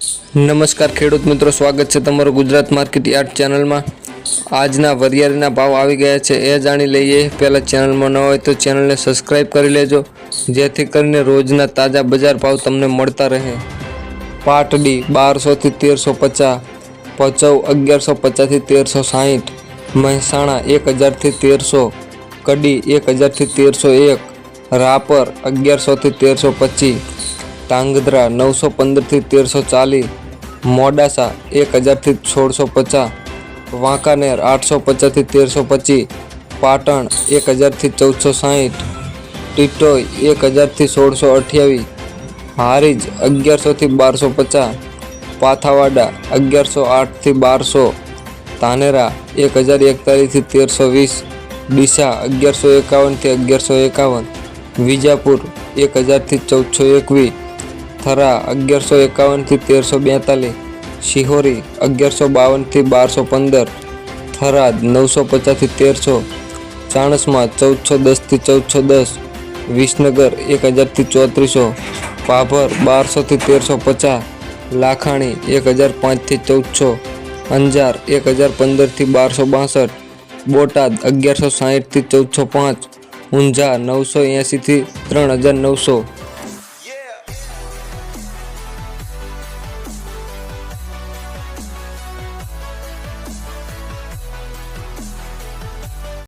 નમસ્કાર ખેડૂત મિત્રો, સ્વાગત છે તમારું ગુજરાત માર્કેટ યાર્ડ ચેનલમાં. આજના વરિયાળીના ભાવ આવી ગયા છે, એ જાણી લઈએ. પહેલાં ચેનલમાં ન હોય તો ચેનલને સબસ્ક્રાઈબ કરી લેજો, જેથી કરીને રોજના તાજા બજાર ભાવ તમને મળતા રહે. પાટડી બારસોથી તેરસો પચાસ, પચવ અગિયારસો પચાસથી તેરસો સાહીઠ, મહેસાણા એક હજારથી તેરસો, કડી એક હજારથી તેરસો એક, રાપર અગિયારસોથી તેરસો પચીસ ટાંગધ્રા નવસો પંદરથી તેરસો ચાલીસ મોડાસા એક હજારથી સોળસો પચાસ, વાંકાનેર આઠસો પચાસથી તેરસો પચીસ, પાટણ એક હજારથી ચૌદસો સાહીઠ ટીટોઈ એક હજારથી સોળસો અઠ્યાવીસ, હારીજ અગિયારસોથી બારસો પચાસ, પાથાવાડા અગિયારસો આઠથી બારસો તાનેરા એક હજાર એકતાલીસથી તેરસો વીસ, ડીસા અગિયારસો એકાવનથી અગિયારસો એકાવન, વિજાપુર એક હજારથી ચૌદસો એકવીસ થરા અગિયારસો એકાવનથી તેરસો બેતાલીસ, શિહોરી અગિયારસો બાવનથી બારસો પંદર, થરાદ નવસો પચાસથી તેરસો, ચાણસમાં ચૌદસો દસથી ચૌદસો દસ, વિસનગર એક હજારથી ચોત્રીસો, પાભર બારસોથી તેરસો પચાસ, લાખાણી એક હજાર પાંચથી ચૌદસો, અંજાર એક હજાર પંદરથી બારસો બાસઠ, બોટાદ અગિયારસો સાહીઠથી ચૌદસો પાંચ, ઊંઝા નવસો એંશીથી ત્રણ હજાર નવસો.